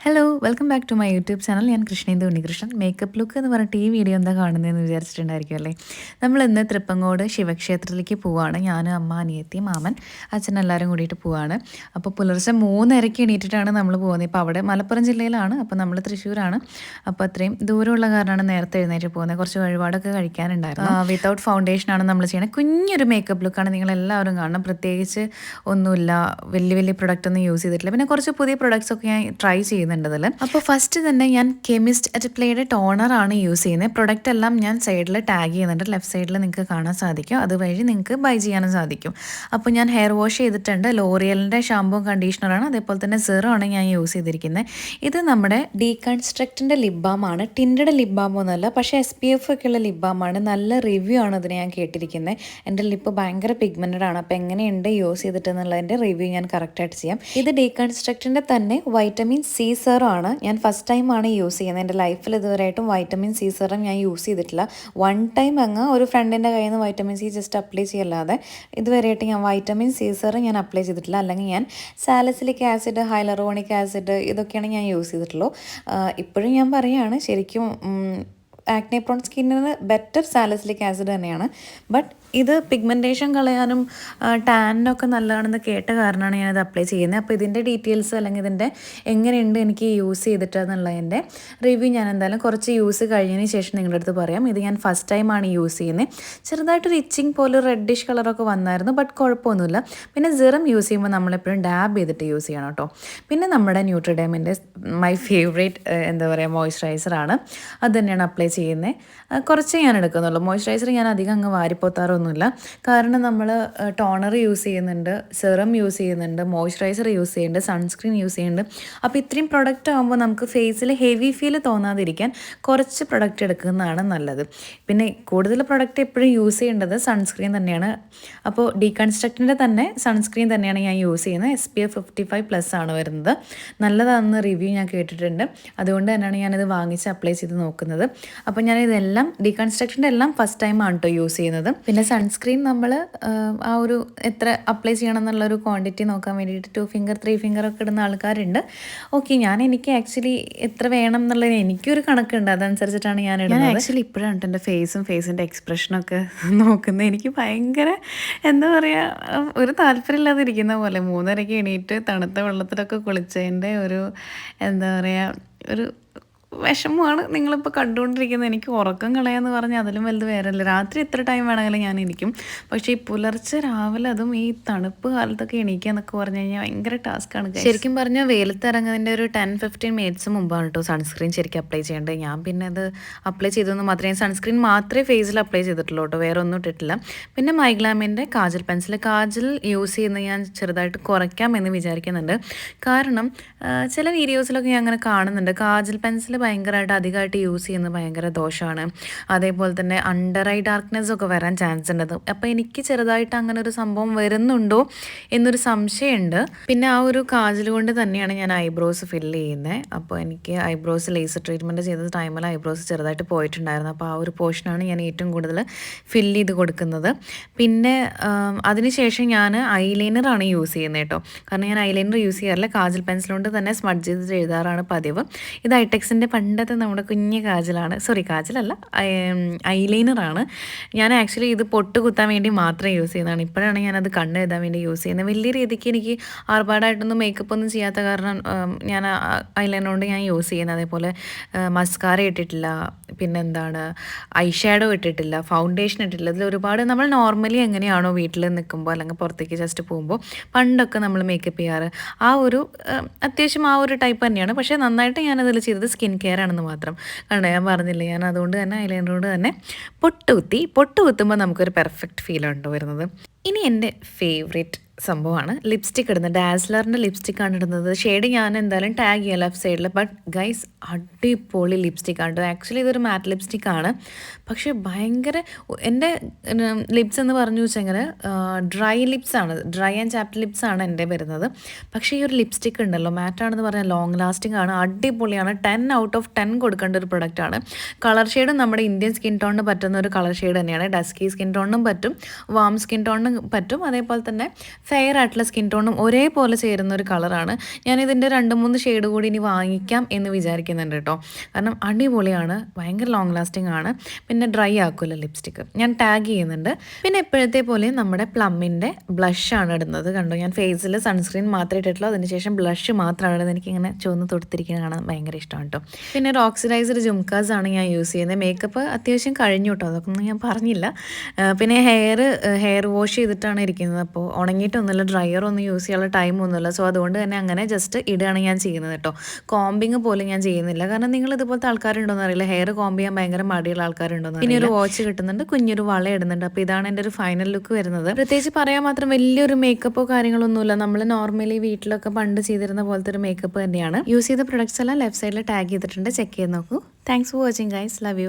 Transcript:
Hello welcome back to my YouTube channel ഞാൻ Krishnendu Unnikrishnan makeup look എന്ന് പറഞ്ഞിട്ട് ഈ വീഡിയോ എന്താ കാണുന്നതെന്ന് വിചാരിച്ചിട്ടുണ്ടായിരിക്കും അല്ലേ? നമ്മൾ ഇന്ന് തൃപ്പങ്ങോട് ശിവക്ഷേത്രത്തിലേക്ക് പോവുകയാണ് ഞാൻ അമ്മ അനിയത്തി മാമൻ അച്ഛൻ എല്ലാവരും കൂടിയിട്ട് പോവാണ്. അപ്പോൾ പുലർച്ചെ മൂന്നരയ്ക്ക് എണീറ്റിട്ടാണ് നമ്മൾ പോകുന്നത്. ഇപ്പോൾ അവിടെ മലപ്പുറം ജില്ലയിലാണ്. അപ്പോൾ നമ്മൾ തൃശ്ശൂരാണ്. അപ്പോൾ അത്രയും ദൂരമുള്ള കാരണമാണ് നേരത്തെ എഴുന്നേറ്റ് പോകുന്നത്. കുറച്ച് വഴിപാടൊക്കെ കഴിക്കാനുണ്ടായിരുന്നു. വിത്തൗട്ട് ഫൗണ്ടേഷനാണ് നമ്മൾ ചെയ്യുന്നത്. കുഞ്ഞൊരു മേക്കപ്പ് ലുക്കാണ് നിങ്ങൾ എല്ലാവരും കാണണം. പ്രത്യേകിച്ച് ഒന്നുമില്ല. വലിയ വലിയ പ്രൊഡക്റ്റ് ഒന്നും യൂസ് ചെയ്തിട്ടില്ല. പിന്നെ കുറച്ച് പുതിയ പ്രൊഡക്ട്സ് ഒക്കെ ഞാൻ ട്രൈ ചെയ്യുന്നുണ്ട്. അതിൽ അപ്പോൾ ഫസ്റ്റ് തന്നെ ഞാൻ കെമിസ്റ്റ് അറ്റ് പ്ലേയുടെ ആണ് യൂസ് ചെയ്യുന്നത് പ്രൊഡക്റ്റ് എല്ലാം ഞാൻ സൈഡിൽ ടാഗ് ചെയ്യുന്നുണ്ട്. ലെഫ്റ്റ് സൈഡിൽ നിങ്ങൾക്ക് കാണാൻ സാധിക്കും. അതുവഴി നിങ്ങൾക്ക് ബൈ ചെയ്യാനും സാധിക്കും. അപ്പോൾ ഞാൻ ഹെയർ വാഷ് ചെയ്തിട്ടുണ്ട്. ലോറിയലിന്റെ കണ്ടീഷണർ കണ്ടീഷണറാണ് അതേപോലെ തന്നെ സെറോ ആണ് ഞാൻ യൂസ് ചെയ്തിരിക്കുന്നത് ഇത് നമ്മുടെ ഡീകൺസ്ട്രക്റ്റിന്റെ ആണ്. ടിൻഡഡ് ലിപ് ബാം ഒന്നുമല്ല പക്ഷേ എസ് പി എഫ് ഒക്കെ ഉള്ള ലിപ് ബാം ആണ്. നല്ല റിവ്യൂ ആണ് ഇതിന് ഞാൻ കേട്ടിരിക്കുന്നത് എന്റെ ലിപ്പ് ഭയങ്കര പിഗ്മെന്റഡ് ആണ്. അപ്പോൾ എങ്ങനെയുണ്ട് യൂസ് ചെയ്തിട്ടെന്നുള്ളതിന്റെ റിവ്യൂ ഞാൻ കറക്റ്റായിട്ട് ചെയ്യാം. ഇത് ഡീകൺസ്ട്രക്റ്റിന്റെ തന്നെ വൈറ്റമിൻ സി സെറം ആണ്. ഞാൻ ഫസ്റ്റ് ടൈമാണ് യൂസ് ചെയ്യുന്നത്. എന്റെ ലൈഫിൽ ഇതുവരെയായിട്ടും വൈറ്റമിൻ സി സെറം ഞാൻ യൂസ് ചെയ്തിട്ടില്ല. വൺ ടൈം അങ്ങ് ഒരു ഫ്രണ്ടിന്റെ കയ്യിൽ നിന്ന് വൈറ്റമിൻ സി ജസ്റ്റ് അപ്ലൈ ചെയ്യല്ലാതെ ഇതുവരെയായിട്ട് ഞാൻ വൈറ്റമിൻ സി സെറം ഞാൻ അപ്ലൈ ചെയ്തിട്ടില്ല. അല്ലെങ്കിൽ ഞാൻ സാലസിലിക് ആസിഡ് ഹൈലറോണിക് ആസിഡ് ഇതൊക്കെയാണ് ഞാൻ യൂസ് ചെയ്തിട്ടുള്ളൂ. ഇപ്പോഴും ഞാൻ പറയുകയാണ് ശരിക്കും ആക്നെ പ്രോൺ സ്കിന്നിന് ബെറ്റർ സാലസിലിക് ആസിഡ് തന്നെയാണ്. ബട്ട് ഇത് പിഗ്മെന്റേഷൻ കളയാനും ടാനിനൊക്കെ നല്ലതാണെന്ന് കേട്ട കാരണമാണ് ഞാനത് അപ്ലൈ ചെയ്യുന്നത്. അപ്പോൾ ഇതിന്റെ ഡീറ്റെയിൽസ് അല്ലെങ്കിൽ ഇതിന്റെ എങ്ങനെയുണ്ട് എനിക്ക് യൂസ് ചെയ്തിട്ടെന്നുള്ളതിന്റെ റിവ്യൂ ഞാൻ എന്തായാലും കുറച്ച് യൂസ് കഴിഞ്ഞതിന് ശേഷം നിങ്ങളുടെ അടുത്ത് പറയാം. ഇത് ഞാൻ ഫസ്റ്റ് ടൈമാണ് യൂസ് ചെയ്യുന്നത്. ചെറുതായിട്ടൊരു ഇച്ചിങ് പോലെ റെഡിഷ് കളറൊക്കെ വന്നായിരുന്നു ബട്ട് കുഴപ്പമൊന്നുമില്ല. പിന്നെ സിറം യൂസ് ചെയ്യുമ്പോൾ നമ്മളെപ്പോഴും ഡാബ് ചെയ്തിട്ട് യൂസ് ചെയ്യണം കേട്ടോ. പിന്നെ നമ്മുടെ ന്യൂട്രിഡേമിന്റെ മൈ ഫേവറേറ്റ് എന്താ പറയുക മോയ്സ്ചറൈസറാണ് അത് തന്നെയാണ് അപ്ലൈ ചെയ്യുന്നത് കുറച്ച് ഞാൻ എടുക്കുന്നുള്ളൂ. മോയ്സ്ചറൈസർ ഞാൻ അധികം അങ്ങ് വാരിപ്പോത്താറൊന്നുമില്ല. കാരണം നമ്മൾ ടോണർ യൂസ് ചെയ്യുന്നുണ്ട് സെറം യൂസ് ചെയ്യുന്നുണ്ട് മോയ്സ്ചറൈസർ യൂസ് ചെയ്യുന്നുണ്ട് സൺസ്ക്രീൻ യൂസ് ചെയ്യുന്നുണ്ട്. അപ്പോൾ ഇത്രയും പ്രൊഡക്റ്റ് ആകുമ്പോൾ നമുക്ക് ഫേസിൽ ഹെവി ഫീൽ തോന്നാതിരിക്കാൻ കുറച്ച് പ്രൊഡക്റ്റ് എടുക്കുന്നതാണ് നല്ലത്. പിന്നെ കൂടുതൽ പ്രൊഡക്റ്റ് എപ്പോഴും യൂസ് ചെയ്യേണ്ടത് സൺസ്ക്രീൻ തന്നെയാണ്. അപ്പോൾ ഡീകൺസ്ട്രക്റ്റിന്റെ തന്നെ സൺസ്ക്രീൻ തന്നെയാണ് ഞാൻ യൂസ് ചെയ്യുന്നത്. S P F fifty five plus ആണ് വരുന്നത്. നല്ലതാണെന്ന് റിവ്യൂ ഞാൻ കേട്ടിട്ടുണ്ട്. അതുകൊണ്ട് തന്നെയാണ് ഞാനിത് വാങ്ങിച്ച് അപ്ലൈ ചെയ്ത് നോക്കുന്നത്. അപ്പോൾ ഞാൻ ഇതെല്ലാം ഡീകൺസ്ട്രക്ഷന്റെ എല്ലാം ഫസ്റ്റ് ടൈമാണ് കേട്ടോ യൂസ് ചെയ്യുന്നത്. പിന്നെ സൺസ്ക്രീൻ നമ്മൾ ആ ഒരു എത്ര അപ്ലൈ ചെയ്യണം എന്നുള്ളൊരു ക്വാണ്ടിറ്റി നോക്കാൻ വേണ്ടിയിട്ട് ടു ഫിംഗർ ത്രീ ഫിംഗർ ഒക്കെ ഇടുന്ന ആൾക്കാരുണ്ട്. ഓക്കെ ഞാൻ എനിക്ക് ആക്ച്വലി എത്ര വേണം എന്നുള്ളത് എനിക്കൊരു കണക്കുണ്ട്. അതനുസരിച്ചിട്ടാണ് ഞാൻ ഇടുന്നത്. ആക്ച്വലി ഇപ്പോഴാണ് എന്റെ ഫേസും ഫേസിന്റെ എക്സ്പ്രഷനൊക്കെ നോക്കുന്നത്. എനിക്ക് ഭയങ്കര എന്താ പറയുക ഒരു താല്പര്യമില്ലാതെ ഇരിക്കുന്ന പോലെ. മൂന്നരയ്ക്ക് എണീറ്റ് തണുത്ത വെള്ളത്തിലൊക്കെ കുളിച്ചതിന്റെ ഒരു എന്താ പറയുക ഒരു വിഷമമാണ്. നിങ്ങളിപ്പോൾ കണ്ടുകൊണ്ടിരിക്കുന്നത് എനിക്ക് ഉറക്കം കളയാന്ന് പറഞ്ഞാൽ അതിലും വലുത് വേറല്ല രാത്രി എത്ര ടൈം വേണമെങ്കിലും ഞാൻ എനിക്കും പക്ഷേ ഈ പുലർച്ചെ രാവിലെ അതും ഈ തണുപ്പ് കാലത്തൊക്കെ എണീക്കുക എന്നൊക്കെ പറഞ്ഞു കഴിഞ്ഞാൽ ഭയങ്കര ടാസ്ക്കാണ് ശരിക്കും പറഞ്ഞാൽ വെയിലത്ത് ഇറങ്ങുന്നതിന്റെ ഒരു ടെൻ ഫിഫ്റ്റീൻ മിനിറ്റ്സ് മുമ്പാണ് കേട്ടോ സൺസ്ക്രീൻ ശരിക്കും അപ്ലൈ ചെയ്യേണ്ടത്. ഞാൻ പിന്നെ അത് അപ്ലൈ ചെയ്തതെന്ന് മാത്രമേ സൺസ്ക്രീൻ മാത്രമേ ഫേസിൽ അപ്ലൈ ചെയ്തിട്ടുള്ളൂ കേട്ടോ വേറെ ഒന്നും ഇട്ടിട്ടില്ല. പിന്നെ മൈഗ്ലാമിന്റെ കാജൽ പെൻസിൽ കാജൽ യൂസ് ചെയ്യുന്ന ഞാൻ ചെറുതായിട്ട് കുറയ്ക്കാം എന്ന് വിചാരിക്കുന്നുണ്ട്. കാരണം ചില വീഡിയോസിലൊക്കെ ഞാൻ അങ്ങനെ കാണുന്നുണ്ട്. കാജൽ പെൻസിൽ ഭയങ്കരമായിട്ട് അധികമായിട്ട് യൂസ് ചെയ്യുന്നത് ഭയങ്കര ദോഷമാണ്. അതേപോലെ തന്നെ അണ്ടർ ഐ ഡാർക്ക്നെസ് ഒക്കെ വരാൻ ചാൻസ് ഉണ്ട്. അപ്പോൾ എനിക്ക് ചെറുതായിട്ട് അങ്ങനെ ഒരു സംഭവം വരുന്നുണ്ടോ എന്നൊരു സംശയമുണ്ട്. പിന്നെ ആ ഒരു കാജൽ കൊണ്ട് തന്നെയാണ് ഞാൻ ഐബ്രോസ് ഫില്ല് ചെയ്യുന്നത് അപ്പോൾ എനിക്ക് ഐബ്രോസ് ലേസർ ട്രീറ്റ്മെന്റ് ചെയ്ത ടൈമിൽ ഐബ്രോസ് ചെറുതായിട്ട് പോയിട്ടുണ്ടായിരുന്നു. അപ്പോൾ ആ ഒരു പോർഷനാണ് ഞാൻ ഏറ്റവും കൂടുതൽ ഫില്ല് ചെയ്ത് കൊടുക്കുന്നത്. പിന്നെ അതിനുശേഷം ഞാൻ ഐലൈനറാണ് യൂസ് ചെയ്യുന്നത് കേട്ടോ കാരണം ഞാൻ ഐലൈനർ യൂസ് ചെയ്യാറില്ല. കാജൽ പെൻസിൽ കൊണ്ട് തന്നെ സ്മഡ് ചെയ്ത് എഴുതാറാണ് പതിവ്. ഇത് ഐടെക്സിന്റെ പണ്ടത്തെ നമ്മുടെ കുഞ്ഞ് കാജലാണ്. സോറി കാജലല്ല ഐലൈനറാണ്. ഞാൻ ആക്ച്വലി ഇത് പൊട്ട് കുത്താൻ വേണ്ടി മാത്രം യൂസ് ചെയ്യുന്നതാണ്. ഇപ്പോഴാണ് ഞാനത് കണ്ണ് എഴുതാൻ വേണ്ടി യൂസ് ചെയ്യുന്നത്. വലിയ രീതിക്ക് എനിക്ക് ആർഭാടായിട്ടൊന്നും മേക്കപ്പ് ഒന്നും ചെയ്യാത്ത കാരണം ഞാൻ ഐലൈനർ കൊണ്ട് ഞാൻ യൂസ് ചെയ്യുന്നത്. അതേപോലെ മസ്കാര ഇട്ടിട്ടില്ല. പിന്നെന്താണ് ഐ ഷാഡോ ഇട്ടിട്ടില്ല ഫൗണ്ടേഷൻ ഇട്ടിട്ടില്ല. അതിൽ ഒരുപാട് നമ്മൾ നോർമലി എങ്ങനെയാണോ വീട്ടിൽ നിൽക്കുമ്പോൾ അല്ലെങ്കിൽ പുറത്തേക്ക് ജസ്റ്റ് പോകുമ്പോൾ പണ്ടൊക്കെ നമ്മൾ മേക്കപ്പ് ചെയ്യാറ്. ആ ഒരു അത്യാവശ്യം ആ ഒരു ടൈപ്പ് തന്നെയാണ്. പക്ഷേ നന്നായിട്ട് ഞാനതിൽ ചെയ്തത് സ്കിൻ കെയർ ആണെന്ന് മാത്രം. കണ്ടോ ഞാൻ പറഞ്ഞില്ല ഞാൻ അതുകൊണ്ട് തന്നെ ഐലൈനറോട് തന്നെ പൊട്ടുകുത്തി പൊട്ടുകുത്തുമ്പോൾ നമുക്കൊരു പെർഫെക്റ്റ് ഉണ്ടോ വരുന്നത്. ഇനി എന്റെ ഫേവറേറ്റ് സംഭവമാണ്. ലിപ്സ്റ്റിക് ഇടുന്നത്. ഡാസ്ലറിന്റെ ലിപ്സ്റ്റിക്കാണ് ഇടുന്നത്. ഷെയ്ഡ് ഞാൻ എന്തായാലും ടാഗ് ചെയ്യാം ലെഫ്റ്റ് സൈഡിൽ ബട്ട് ഗൈസ് അടിപൊളി ലിപ്സ്റ്റിക്കാണ് ആക്ച്വലി ഇതൊരു മാറ്റ് ലിപ്സ്റ്റിക്കാണ് പക്ഷേ ഭയങ്കര എന്റെ ലിപ്സ് എന്ന് പറഞ്ഞു വെച്ചെങ്കിൽ ഡ്രൈ ലിപ്സ് ആണ്. ഡ്രൈ ആൻഡ് ചാപ്റ്റ് ലിപ്സ് ആണ് എന്റെ വരുന്നത്. പക്ഷേ ഈ ഒരു ലിപ്സ്റ്റിക് ഉണ്ടല്ലോ മാറ്റാണെന്ന് പറഞ്ഞാൽ ലോങ് ലാസ്റ്റിംഗ് ആണ്. അടിപൊളിയാണ്. ടെൻ ഔട്ട് ഓഫ് ടെൻ കൊടുക്കേണ്ട ഒരു പ്രൊഡക്റ്റാണ് കളർ ഷെയ്ഡും നമ്മുടെ ഇന്ത്യൻ സ്കിൻ ടോണിന് പറ്റുന്ന ഒരു കളർ ഷെയ്ഡ് തന്നെയാണ്. ഡസ്കി സ്കിൻ ടോണിനും പറ്റും. വാം സ്കിൻ ടോണിനും പറ്റും. അതേപോലെ തന്നെ ഫെയർ ആയിട്ടുള്ള സ്കിൻ ടോണും ഒരേപോലെ ചേരുന്ന ഒരു കളറാണ് ഞാനിതിന്റെ രണ്ട് മൂന്ന് ഷെയ്ഡ് കൂടി ഇനി വാങ്ങിക്കാം എന്ന് വിചാരിക്കുന്നുണ്ട് കേട്ടോ കാരണം അടിപൊളിയാണ് ഭയങ്കര ലോങ് ലാസ്റ്റിംഗ് ആണ്. പിന്നെ ഡ്രൈ ആക്കുമല്ലോ ലിപ്സ്റ്റിക്ക് ഞാൻ ടാഗ് ചെയ്യുന്നുണ്ട്. പിന്നെ എപ്പോഴത്തെ പോലെ നമ്മുടെ പ്ലമ്മിന്റെ ബ്ലഷാണ് ഇടുന്നത്. കണ്ടോ? ഞാൻ ഫേസിൽ സൺസ്ക്രീൻ മാത്രമേ ഇട്ടിട്ടുള്ളൂ. അതിനുശേഷം ബ്ലഷ് മാത്രമാണ് ഇടുന്നത്. എനിക്കിങ്ങനെ ചുവന്ന് തൊടുത്തിരിക്കുന്നത് കാണാൻ ഭയങ്കര ഇഷ്ടമാണ് കേട്ടോ പിന്നെ ഒരു ഓക്സിഡൈസർ ജുംകാസ് ആണ് ഞാൻ യൂസ് ചെയ്യുന്നത്. മേക്കപ്പ് അത്യാവശ്യം കഴിഞ്ഞു കേട്ടോ അതൊക്കെ ഞാൻ പറഞ്ഞില്ല. പിന്നെ ഹെയർ ഹെയർ വാഷ് ചെയ്തിട്ടാണ് ഇരിക്കുന്നത്. അപ്പോൾ ഉണങ്ങിയിട്ടൊന്നുമില്ല ഡ്രയർ ഒന്നും യൂസ് ചെയ്യാനുള്ള ടൈം ഒന്നുമില്ല. സോ അതുകൊണ്ട് തന്നെ അങ്ങനെ ജസ്റ്റ് ഇടുകയാണ് ഞാൻ ചെയ്യുന്നത് കേട്ടോ കോമ്പിങ് പോലും ഞാൻ ചെയ്യുന്നില്ല. കാരണം നിങ്ങൾ ഇതുപോലത്തെ ആൾക്കാരുണ്ടോന്ന് അറിയില്ല. ഹെയർ കോമ്പ് ചെയ്യാൻ ഭയങ്കര മടിയുള്ള ആൾക്കാരുണ്ടോന്ന് പിന്നെ ഒരു വാച്ച് കിട്ടുന്നുണ്ട്. കുഞ്ഞൊരു വള ഇടുന്നുണ്ട്. അപ്പോൾ ഇതാണ് എന്റെ ഒരു ഫൈനൽ ലുക്ക് വരുന്നത്. പ്രത്യേകിച്ച് പറയാൻ മാത്രം വലിയൊരു മേക്കപ്പോ കാര്യങ്ങളൊന്നുമില്ല. നമ്മൾ നോർമലി വീട്ടിലൊക്കെ പണ്ട് ചെയ്തിരുന്ന പോലത്തെ ഒരു മേക്കപ്പ് തന്നെയാണ്. യൂസ് ചെയ്ത പ്രൊഡക്ട്സ് എല്ലാം ലെഫ്റ്റ് സൈഡിൽ ടാഗ് ചെയ്തിട്ടുണ്ട്. ചെക്ക് ചെയ്ത് നോക്കൂ. Thanks for watching guys love you